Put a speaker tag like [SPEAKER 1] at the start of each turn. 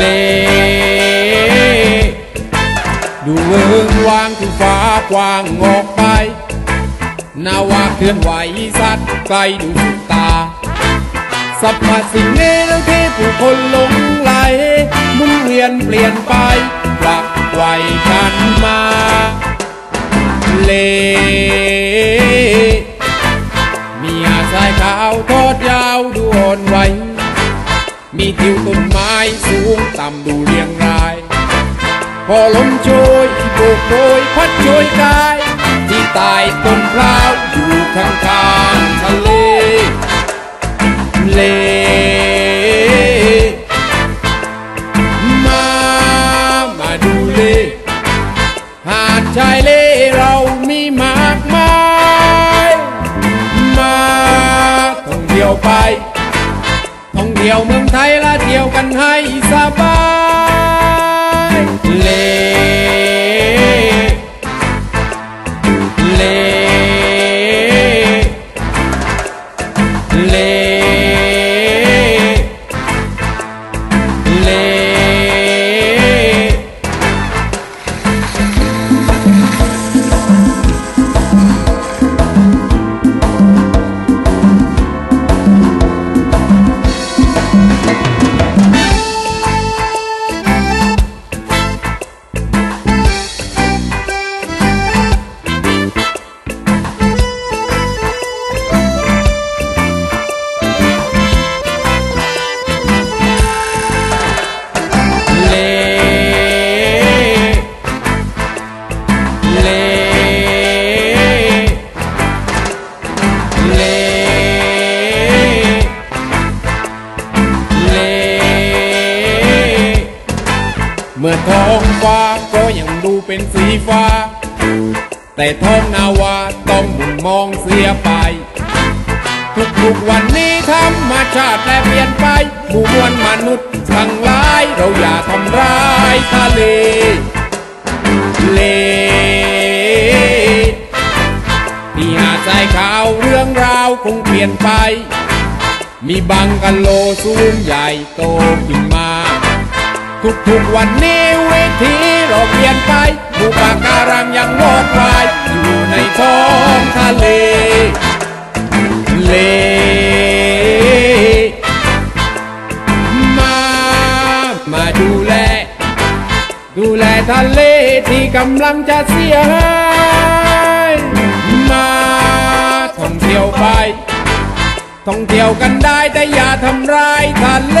[SPEAKER 1] เล ดูเวงวางถึงฟ้ากว้างออกไป นาวาเคลื่อนไหวสัตว์ไกลดูสุดตาสัพพสิ่งเนรเทผู้คนหลงไหลมุ่นเวียนเปลี่ยนไปปลับไหวกันมา เลมีอาสายขาวทอดยาวดูอ่อนไหวมีทิวต้น พอลมโชยโบกโบยพัดโชยกาย ที่ใต้ต้นพร้าวอยู่ข้างข้างๆทะเล เลมามาดูเลหาดชายเลเรามีมากมายมาท่องเที่ยวไปท่องเที่ยวเมืองไทยละเที่ยวกันให้สบาย เมื่อท้องฟ้าก็ยังดูเป็นสีฟ้า แต่ท้องนาวาต้องหมุนมองเสียไป ทุกๆวันนี้ธรรมชาติแปรเปลี่ยนไปหมู่มวลมนุษย์ทั้งหลายเราอย่าทำร้ายทะเลเลที่หาดทรายขาวเรื่องราวคงเปลี่ยนไป มีบังกะโลสูงใหญ่โตขึ้นมา ทุกๆวันนี้วิธีเราเปลี่ยนไปหมู่ปะการังยังงดวายอยู่ในท้องทะเล เลมามาดูแล ดูแลทะเลที่กำลังจะเสียหายมาท่องเที่ยวไปท่องเที่ยวกันได้แต่อย่าทำร้ายทะเล